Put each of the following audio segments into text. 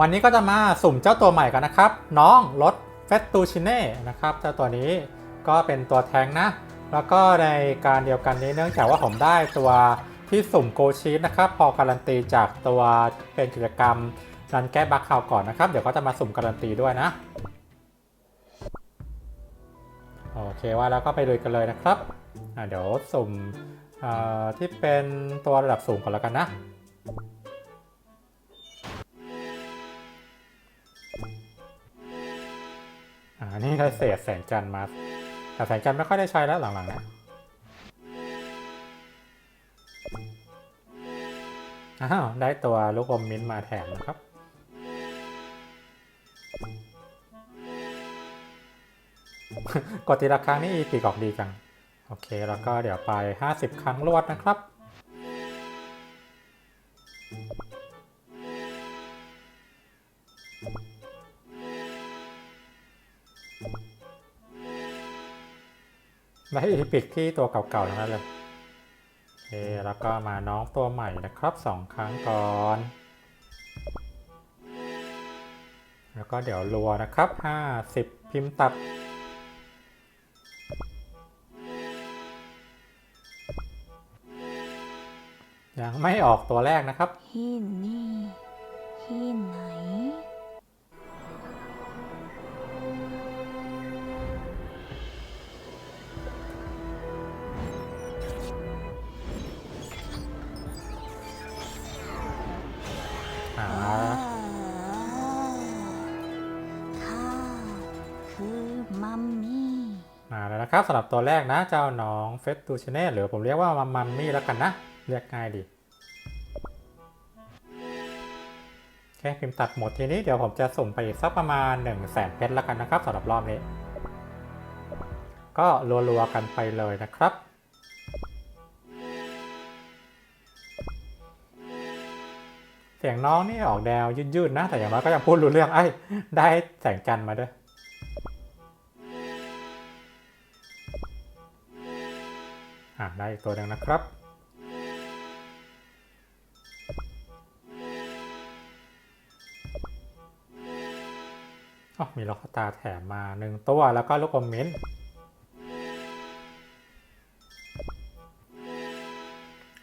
วันนี้ก็จะมาสุ่มเจ้าตัวใหม่กันนะครับ น้องรถเฟตตูชิเน่นะครับเจ้าตัวนี้ก็เป็นตัวแทงนะ แล้วก็ในการเดียวกันนี้เนื่องจากว่าผมได้ตัวที่สุ่มโกชีสนะครับ พอการันตีจากตัวเป็นกิจกรรมรันแก้บัคข่าวก่อนนะครับ เดี๋ยวก็จะมาสุ่มการันตีด้วยนะโอเคว่าแล้วก็ไปลุยกันเลยนะครับเดี๋ยวสุ่มที่เป็นตัวระดับสูงก่อนแล้วกันนะ อ่า นี่ได้เศษแสงจันทร์มา แต่แสงจันทร์ไม่ค่อยได้ใช้แล้วหลังๆนะอ้าว ได้ตัวลูกอมมิ้นท์มาแถมนะครับ กดทีละครั้งนี่อีปีกออกดีจัง โอเค แล้วก็เดี๋ยวไป 50 ครั้งรวดนะครับ ได้อีพิกที่ตัวเก่าๆทั้งนั้นเลยโอเคแล้วก็มาน้องตัวใหม่นะครับสองครั้งก่อน แล้วก็เดี๋ยวรัวนะครับ50พิมพ์ตัดยังไม่ออกตัวแรกนะครับที่นี่ที่ไหน นะครับสำหรับตัวแรกนะเจ้าน้องเฟสตูชเน่หรือผมเรียกว่ามัมมี่แล้วกันนะ เรียกง่ายดีแค่พิมพ์ตัดหมดทีนี้เดี๋ยวผมจะสุ่มไปอีกสักประมาณ 1 0 0 0 0แสนเพชรแล้วกันนะครับสำหรับรอบนี้ ก็รัวๆกันไปเลยนะครับเสียงน้องนี่ออกแนวยืดๆนะ แต่อย่างน้อยก็ยังพูดรู้เรื่องไอ้ได้แสงจันทร์มาด้วย อะได้อีกตัวหนึ่งนะครับอ๋อมีล็อกตาแถมมาหนึ่งตัวแล้วก็ลูกอมมิ้นท์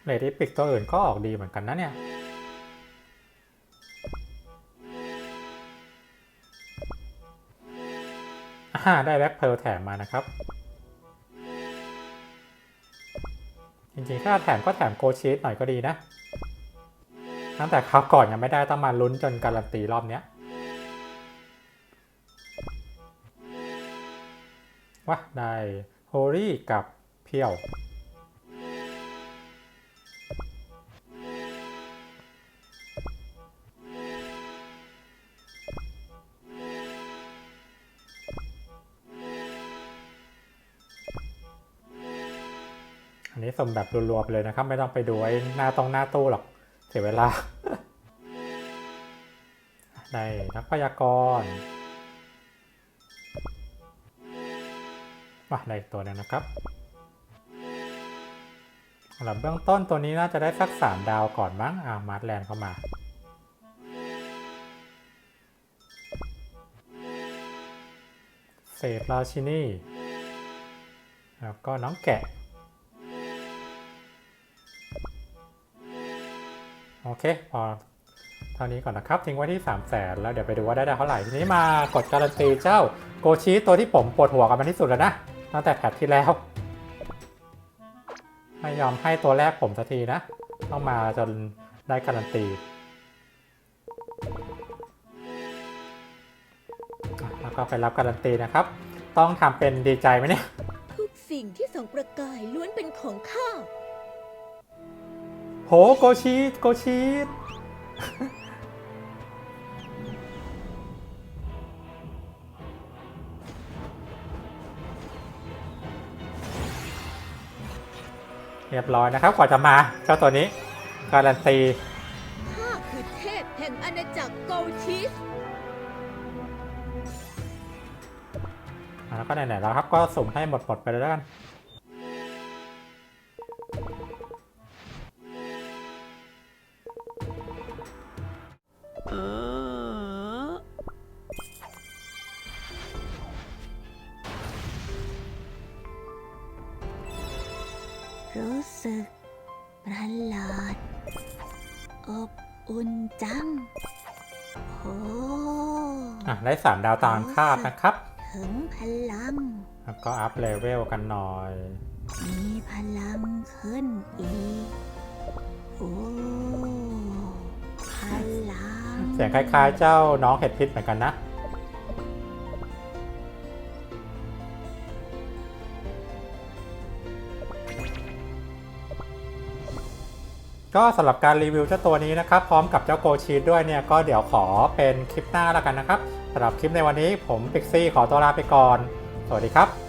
เลดี้ปิกตัวอื่นก็ออกดีเหมือนกันนะเนี่ยอ่าได้แบ็คเพลแถมมานะครับ จริงๆ ถ้าแถมก็แถมโกชีสหน่อยก็ดีนะ ตั้งแต่คราวก่อนยังไม่ได้ต้องมาลุ้นจนการันตีรอบเนี้ยว่าได้โฮรี่กับเพียว อันนี้สมแบบรัวๆเลยนะครับ ไม่ต้องไปดูไอ้หน้าตรงหน้าตู้หรอก เสียเวลาได้นักพยากรณ์มาได้อีกตัวหนึงนะครับสำหรับเบื้องต้นตัวนี้น่าจะได้สักสามดาวก่อนมั้งอ่ามาร์ทแลนด์เข้ามา เศษราชินีแล้วก็น้องแกะ โอเค พอเท่านี้ก่อนนะครับ ทิ้งไว้ที่ 3 0 0แสนแล้วเดี๋ยวไปดูว่าได้ได้เท่าไหร่ ทีนี้มากดการันตีเจ้าโกชีตัวที่ผมปวดหัวกับมันที่สุดแล้วนะ ตั้งแต่แพทที่แล้ว ไม่ยอมให้ตัวแรกผมสักทีนะ ต้องมาจนได้การันตีแล้วก็ไปรับการันตีนะครับ ต้องทำเป็นดีใจไหมเนี่ย ทุกสิ่งที่ส่องประกายล้วนเป็นของข้า โหโกชีโกชีเรียบร้อยนะครับกว่าจะมาเจ้าตัวนี้ การันตีข้าคือเทพแห่งอาณาจักรโกลชีสอะแล้วก็ไหนๆแล้วครับก็สุ่มให้หมดๆไปเลยแล้วกัน รู้สึกประหลาด อบอุ่นจัง โอ้ได้สามดาวตามคาดนะครับ ถึงพลัง แล้วก็อัพเลเวลกันหน่อย มีพลังขึ้นอีก โอ้พลั เสียงคล้ายๆ เจ้าน้องเห็ดพิษเหมือนกันนะ ก็สำหรับการรีวิวเจ้าตัวนี้นะครับ พร้อมกับเจ้าโกชีดด้วยเนี่ย ก็เดี๋ยวขอเป็นคลิปหน้าแล้วกันนะครับสำหรับคลิปในวันนี้ผมปิกซี่ขอตัวลาไปก่อน สวัสดีครับ